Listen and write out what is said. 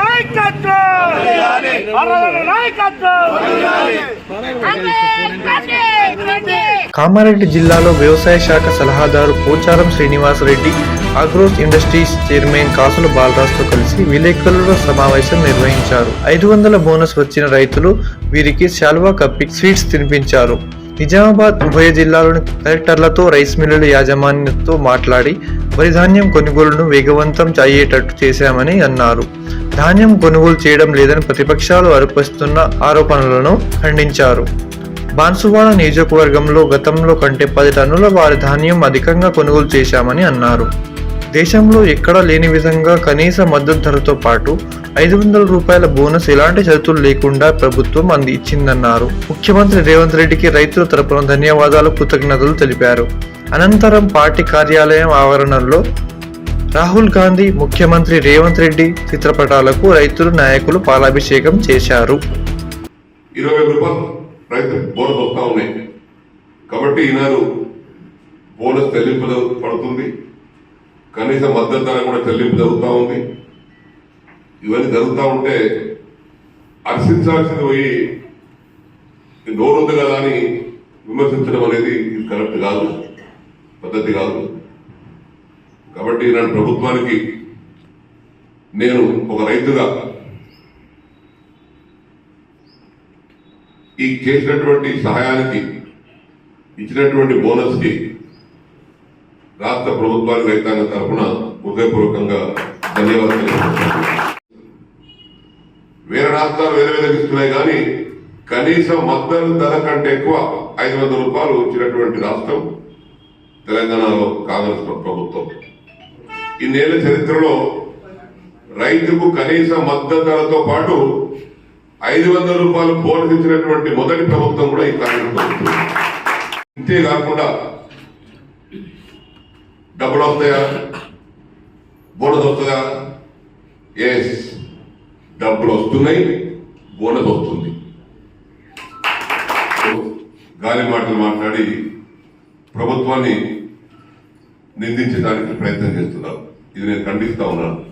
నాయకత్వం నాయకత్వం కామారెడ్డి జిల్లాలో వ్యవసాయ శాఖ సలహాదారు Pocharam Srinivas Reddy Agros Industries chairman Kasula బాలరాజుతో కలిసి విలేకరుల సమావేశం నిర్వహించారు. ఐదు వందల బోనస్ వచ్చిన రైతులు వీరికి శాల్వా కప్పి స్వీట్స్ తినిపించారు. నిజామాబాద్ ఉభయ జిల్లాలోని కలెక్టర్లతో రైస్ మిల్లుల యాజమాన్యంతో మాట్లాడి వరి ధాన్యం కొనుగోలును వేగవంతం అయ్యేటట్టు చేశామని అన్నారు. ధాన్యం కొనుగోలు చేయడం లేదని ప్రతిపక్షాలు అరుపిస్తున్న ఆరోపణలను ఖండించారు. బాన్సువాడ నియోజకవర్గంలో గతంలో కంటే పది టన్నుల వారి ధాన్యం అధికంగా కొనుగోలు చేశామని అన్నారు. దేశంలో ఎక్కడా లేని విధంగా కనీస మద్దతు ధరతో పాటు ఐదు వందల రూపాయల బోనస్ ఎలాంటి షరతులు లేకుండా ప్రభుత్వం అంది ఇచ్చిందన్నారు ముఖ్యమంత్రి రేవంత్ రెడ్డికి రైతుల తరపున ధన్యవాదాలు కృతజ్ఞతలు తెలిపారు. అనంతరం పార్టీ కార్యాలయం ఆవరణలో రాహుల్ గాంధీ ముఖ్యమంత్రి రేవంత్ రెడ్డి చిత్రపటాలకు రైతులు నాయకులు పాలాభిషేకం చేశారు. ఇరవై రూపాయలు రైతు బోనస్ ఉన్నాయి. కాబట్టి ఈనాడు బోనస్ చెల్లింపు పడుతుంది. కనీస మద్దతు ధర కూడా చెల్లింపు జరుగుతూ ఉంది. ఇవన్నీ జరుగుతూ ఉంటే హర్షించాల్సింది పోయి నోరుంది కదా అని విమర్శించడం అనేది ఇది కరెక్ట్ కాదు. పద్ధతి కాదు. కాబట్టి ఇలాంటి ప్రభుత్వానికి నేను ఒక రైతుగా ఈ చేసినటువంటి సహాయానికి ఇచ్చినటువంటి బోనస్కి రాష్ట్ర ప్రభుత్వాలు రైతాంగం తరఫున హృదయపూర్వకంగా ధన్యవాదాలు వేరే రాష్ట్రాలు వేరే వేరే ఇస్తున్నాయి కానీ కనీస మద్దతు ధర కంటే ఎక్కువ ఐదు వందల రూపాయలు ఇచ్చినటువంటి రాష్ట్రం తెలంగాణలో కాంగ్రెస్ ప్రభుత్వం. ఇన్నేళ్ళ చరిత్రలో రైతుకు కనీస మద్దతు ధరతో పాటు ఐదు వందల రూపాయలు బోనస్ ఇచ్చినటువంటి మొదటి ప్రభుత్వం కూడా ఈ కాంగ్రెస్ ప్రభుత్వం డబ్బులు వస్తాయా బోనస్ వస్తుందా ఎస్ డబ్బులు వస్తున్నాయి. బోనస్ వస్తుంది. గాలి మాటలు మాట్లాడి ప్రభుత్వాన్ని నిందించడానికి ప్రయత్నం చేస్తున్నారు ఇది నేను ఖండిస్తా ఉన్నాను.